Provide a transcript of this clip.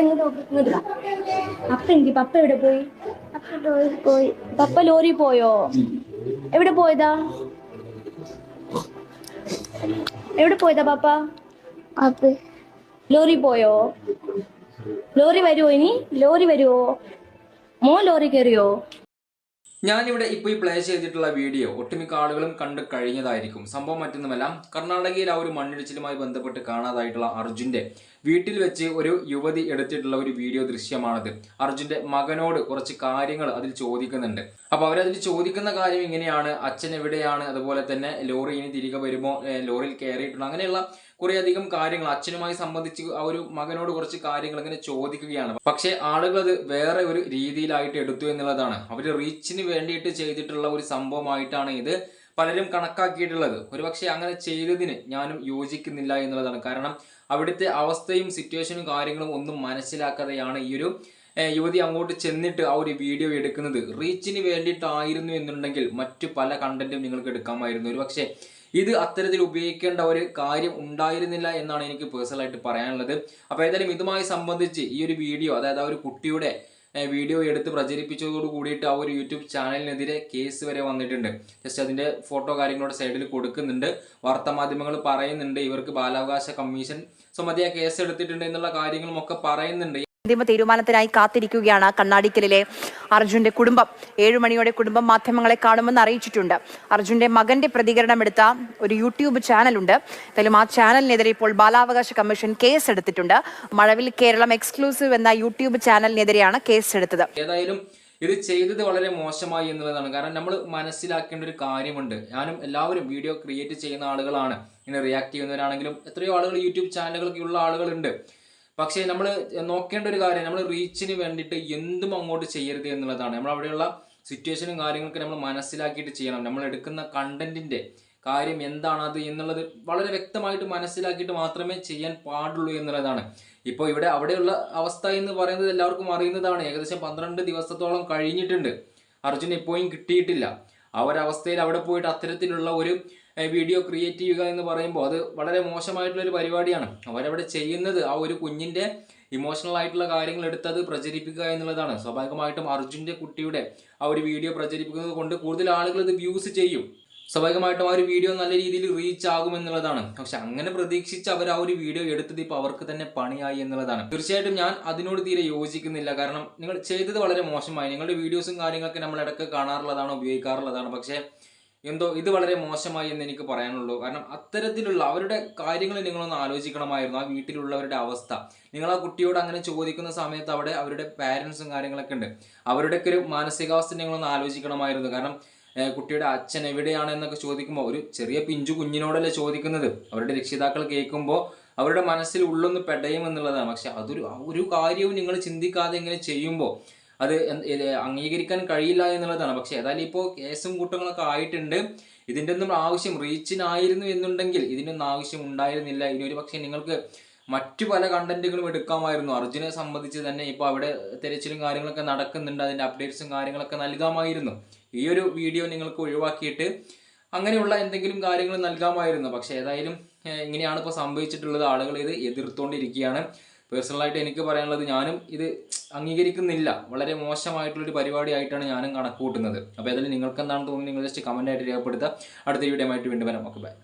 ഇങ്ങോട്ട് നോക്ക്, ഇങ്ങോട്ട് വാ. പപ്പ എന്തി പപ്പ എവിടെ പോയി? അപ്പൊ ലോറി പോയി. പപ്പ ലോറി പോയോ? എവിടെ പോയതാ? എവിടെ പോയതാ പപ്പ? അപ്പൊ. ലോറി പോയോ? ലോറി വരുമോ ഇനി? ലോറി വരുമോ മോ ലോറി കയറിയോ ഞാനിവിടെ ഇപ്പോൾ ഈ പ്ലേ ചെയ്തിട്ടുള്ള വീഡിയോ ഒട്ടുമിക്ക ആളുകളും കണ്ടു കഴിഞ്ഞതായിരിക്കും. സംഭവം മറ്റൊന്നുമല്ല കർണാടകയിൽ ആ ഒരു മണ്ണിടിച്ചിലുമായി ബന്ധപ്പെട്ട് കാണാതായിട്ടുള്ള അർജുന്റെ വീട്ടിൽ വെച്ച് ഒരു യുവതി എടുത്തിട്ടുള്ള ഒരു വീഡിയോ ദൃശ്യമാണത്. അർജുന്റെ മകനോട് കുറച്ച് കാര്യങ്ങൾ അതിൽ ചോദിക്കുന്നുണ്ട്. അപ്പൊ അവരതിൽ ചോദിക്കുന്ന കാര്യം ഇങ്ങനെയാണ് അച്ഛൻ എവിടെയാണ് അതുപോലെ തന്നെ ലോറി ഇനി തിരികെ വരുമോ ലോറിയിൽ കയറിയിട്ടുണ്ടോ അങ്ങനെയുള്ള കുറേയധികം കാര്യങ്ങൾ അച്ഛനുമായി സംബന്ധിച്ച് ആ ഒരു മകനോട് കുറച്ച് കാര്യങ്ങൾ ഇങ്ങനെ ചോദിക്കുകയാണ്. പക്ഷെ ആളുകൾ അത് വേറെ ഒരു രീതിയിലായിട്ട് എടുത്തു എന്നുള്ളതാണ്. അവർ റീച്ചിന് വേണ്ടിയിട്ട് ചെയ്തിട്ടുള്ള ഒരു സംഭവമായിട്ടാണ് ഇത് പലരും കണക്കാക്കിയിട്ടുള്ളത്. ഒരുപക്ഷെ അങ്ങനെ ചെയ്തതിന് ഞാനും യോജിക്കുന്നില്ല എന്നുള്ളതാണ്. കാരണം അവിടുത്തെ അവസ്ഥയും സിറ്റുവേഷനും കാര്യങ്ങളും ഒന്നും മനസ്സിലാക്കാതെയാണ് ഈ ഒരു യുവതി അങ്ങോട്ട് ചെന്നിട്ട് ആ ഒരു വീഡിയോ എടുക്കുന്നത്. റീച്ചിന് വേണ്ടിയിട്ടായിരുന്നു എന്നുണ്ടെങ്കിൽ മറ്റു പല കണ്ടന്റും നിങ്ങൾക്ക് എടുക്കാമായിരുന്നു. ഒരു പക്ഷേ ഇത് അത്തരത്തിൽ ഉപയോഗിക്കേണ്ട ഒരു കാര്യം ഉണ്ടായിരുന്നില്ല എന്നാണ് എനിക്ക് പേഴ്സണലായിട്ട് പറയാനുള്ളത്. അപ്പോൾ ഏതായാലും ഇതുമായി സംബന്ധിച്ച് ഈ ഒരു വീഡിയോ അതായത് ആ ഒരു കുട്ടിയുടെ വീഡിയോ എടുത്ത് പ്രചരിപ്പിച്ചതോട് കൂടിയിട്ട് ആ ഒരു യൂട്യൂബ് ചാനലിനെതിരെ കേസ് വരെ വന്നിട്ടുണ്ട്. ജസ്റ്റ് അതിന്റെ ഫോട്ടോ കാര്യങ്ങളുടെ സൈഡിൽ കൊടുക്കുന്നുണ്ട്. വാർത്താമാധ്യമങ്ങൾ പറയുന്നുണ്ട്. ഇവർക്ക് ബാലാവകാശ കമ്മീഷൻ സ്വമതിയായ കേസ് എടുത്തിട്ടുണ്ട് എന്നുള്ള കാര്യങ്ങളും ഒക്കെ പറയുന്നുണ്ട്. അന്തിമ തീരുമാനത്തിനായി കാത്തിരിക്കുകയാണ് കണ്ണാടിക്കലിലെ അർജുന്റെ കുടുംബം. ഏഴു മണിയോടെ കുടുംബം മാധ്യമങ്ങളെ കാണുമെന്ന് അറിയിച്ചിട്ടുണ്ട്. അർജുന്റെ മകന്റെ പ്രതികരണം എടുത്ത ഒരു യൂട്യൂബ് ചാനലുണ്ട്. എന്തായാലും ആ ചാനലിനെതിരെ ഇപ്പോൾ ബാലാവകാശ കമ്മീഷൻ കേസ് എടുത്തിട്ടുണ്ട് മഴവിൽ കേരളം എക്സ്ക്ലൂസീവ് എന്ന യൂട്യൂബ് ചാനലിനെതിരെയാണ് കേസ് എടുത്തത് ഏതായാലും ഇത് ചെയ്തത് വളരെ മോശമായി എന്നുള്ളതാണ്. കാരണം നമ്മൾ മനസ്സിലാക്കേണ്ട ഒരു കാര്യമുണ്ട്. ഞാനും എല്ലാവരും വീഡിയോ ക്രിയേറ്റ് ചെയ്യുന്ന ആളുകളാണ്. ഇങ്ങനെ റിയാക്ട് ചെയ്യുന്നവരാണെങ്കിലും എത്രയോ ആളുകൾ യൂട്യൂബ് ചാനലുകളൊക്കെ ഉള്ള ആളുകളുണ്ട്. പക്ഷേ നമ്മൾ നോക്കേണ്ട ഒരു കാര്യം നമ്മൾ റീച്ചിന് വേണ്ടിയിട്ട് എന്തും അങ്ങോട്ട് ചെയ്യരുത് എന്നുള്ളതാണ്. നമ്മൾ അവിടെയുള്ള സിറ്റുവേഷനും കാര്യങ്ങളൊക്കെ നമ്മൾ മനസ്സിലാക്കിയിട്ട് ചെയ്യണം. നമ്മൾ എടുക്കുന്ന കണ്ടന്റിന്റെ കാര്യം എന്താണ് അത് എന്നുള്ളത് വളരെ വ്യക്തമായിട്ട് മനസ്സിലാക്കിയിട്ട് മാത്രമേ ചെയ്യാൻ പാടുള്ളൂ എന്നുള്ളതാണ്. ഇപ്പോൾ ഇവിടെ അവിടെയുള്ള അവസ്ഥ എന്ന് പറയുന്നത് എല്ലാവർക്കും അറിയുന്നതാണ്. ഏകദേശം പന്ത്രണ്ട് ദിവസത്തോളം കഴിഞ്ഞിട്ടുണ്ട്. അർജുൻ ഇപ്പോഴും കിട്ടിയിട്ടില്ല. ആ ഒരവസ്ഥയിൽ അവിടെ പോയിട്ട് അത്തരത്തിലുള്ള ഒരു വീഡിയോ ക്രിയേറ്റ് ചെയ്യുക എന്ന് പറയുമ്പോൾ അത് വളരെ മോശമായിട്ടുള്ള ഒരു പരിപാടിയാണ്. അവരവിടെ ചെയ്യുന്നത് ആ ഒരു കുഞ്ഞിന്റെ ഇമോഷണൽ ആയിട്ടുള്ള കാര്യങ്ങൾ എടുത്തത് പ്രചരിപ്പിക്കുക എന്നുള്ളതാണ്. സ്വാഭാവികമായിട്ടും അർജുന്റെ കുട്ടിയുടെ ആ ഒരു വീഡിയോ പ്രചരിപ്പിക്കുന്നത് കൊണ്ട് കൂടുതൽ ആളുകൾ ഇത് വ്യൂസ് ചെയ്യും. സ്വാഭാവികമായിട്ടും ആ ഒരു വീഡിയോ നല്ല രീതിയിൽ റീച്ച് ആകും എന്നുള്ളതാണ്. പക്ഷെ അങ്ങനെ പ്രതീക്ഷിച്ച് അവർ ആ ഒരു വീഡിയോ എടുത്തത് ഇപ്പോൾ അവർക്ക് തന്നെ പണിയായി എന്നുള്ളതാണ്. തീർച്ചയായിട്ടും ഞാൻ അതിനോട് തീരെ യോജിക്കുന്നില്ല. കാരണം നിങ്ങൾ ചെയ്തത് വളരെ മോശമായി. നിങ്ങളുടെ വീഡിയോസും കാര്യങ്ങളൊക്കെ നമ്മൾ ഇടയ്ക്ക് കാണാറുള്ളതാണ് ഉപയോഗിക്കാറുള്ളതാണ്. പക്ഷേ എന്തോ ഇത് വളരെ മോശമായി എന്ന് എനിക്ക് പറയാനുള്ളൂ. കാരണം അത്തരത്തിലുള്ള അവരുടെ കാര്യങ്ങൾ നിങ്ങളൊന്ന് ആലോചിക്കണമായിരുന്നു. ആ വീട്ടിലുള്ളവരുടെ അവസ്ഥ. നിങ്ങൾ ആ കുട്ടിയോട് അങ്ങനെ ചോദിക്കുന്ന സമയത്ത് അവിടെ അവരുടെ പാരൻസും കാര്യങ്ങളൊക്കെ ഉണ്ട്. അവരുടെയൊക്കെ ഒരു മാനസികാവസ്ഥ നിങ്ങളൊന്ന് ആലോചിക്കണമായിരുന്നു. കാരണം കുട്ടിയുടെ അച്ഛൻ എവിടെയാണ് എന്നൊക്കെ ചോദിക്കുമ്പോൾ ഒരു ചെറിയ പിഞ്ചു കുഞ്ഞിനോടല്ലേ ചോദിക്കുന്നത്. അവരുടെ രക്ഷിതാക്കൾ കേൾക്കുമ്പോൾ അവരുടെ മനസ്സിൽ ഉള്ളൊന്ന് പെടയും എന്നുള്ളതാണ് പക്ഷെ അതൊരു ഒരു കാര്യവും നിങ്ങൾ ചിന്തിക്കാതെ ഇങ്ങനെ ചെയ്യുമ്പോൾ അത് അംഗീകരിക്കാൻ കഴിയില്ല എന്നുള്ളതാണ്. പക്ഷെ ഏതായാലും ഇപ്പോൾ കേസും കൂട്ടങ്ങളൊക്കെ ആയിട്ടുണ്ട്. ഇതിന്റെ ഒന്നും ആവശ്യം റീച്ചിനായിരുന്നു എന്നുണ്ടെങ്കിൽ ഇതിനൊന്നും ആവശ്യം ഉണ്ടായിരുന്നില്ല. ഇനി ഒരു പക്ഷേ നിങ്ങൾക്ക് മറ്റു പല കണ്ടന്റുകളും എടുക്കാമായിരുന്നു. അർജുനെ സംബന്ധിച്ച് തന്നെ ഇപ്പോൾ അവിടെ തിരച്ചിലും കാര്യങ്ങളൊക്കെ നടക്കുന്നുണ്ട്. അതിന്റെ അപ്ഡേറ്റ്സും കാര്യങ്ങളൊക്കെ നൽകാമായിരുന്നു. ഈ ഒരു വീഡിയോ നിങ്ങൾക്ക് ഒഴിവാക്കിയിട്ട് അങ്ങനെയുള്ള എന്തെങ്കിലും കാര്യങ്ങൾ നൽകാമായിരുന്നു. പക്ഷേ ഏതായാലും ഇങ്ങനെയാണ് ഇപ്പോൾ സംഭവിച്ചിട്ടുള്ളത്. ആളുകൾ ഇത് എതിർത്തുകൊണ്ടിരിക്കുകയാണ് പേഴ്സണലായിട്ട് എനിക്ക് പറയാനുള്ളത് ഞാനും ഇത് അംഗീകരിക്കുന്നില്ല. വളരെ മോശമായിട്ടുള്ളൊരു പരിപാടിയായിട്ടാണ് ഞാനും കണക്ക് കൂട്ടുന്നത് അപ്പോൾ ഏതായാലും നിങ്ങൾക്ക് എന്താണ് തോന്നുന്നത്? നിങ്ങൾ ജസ്റ്റ് കമന്റ് ആയിട്ട് രേഖപ്പെടുത്തുക. അടുത്ത വീഡിയോ ആയിട്ട് വീണ്ടും വരാം. Okay bye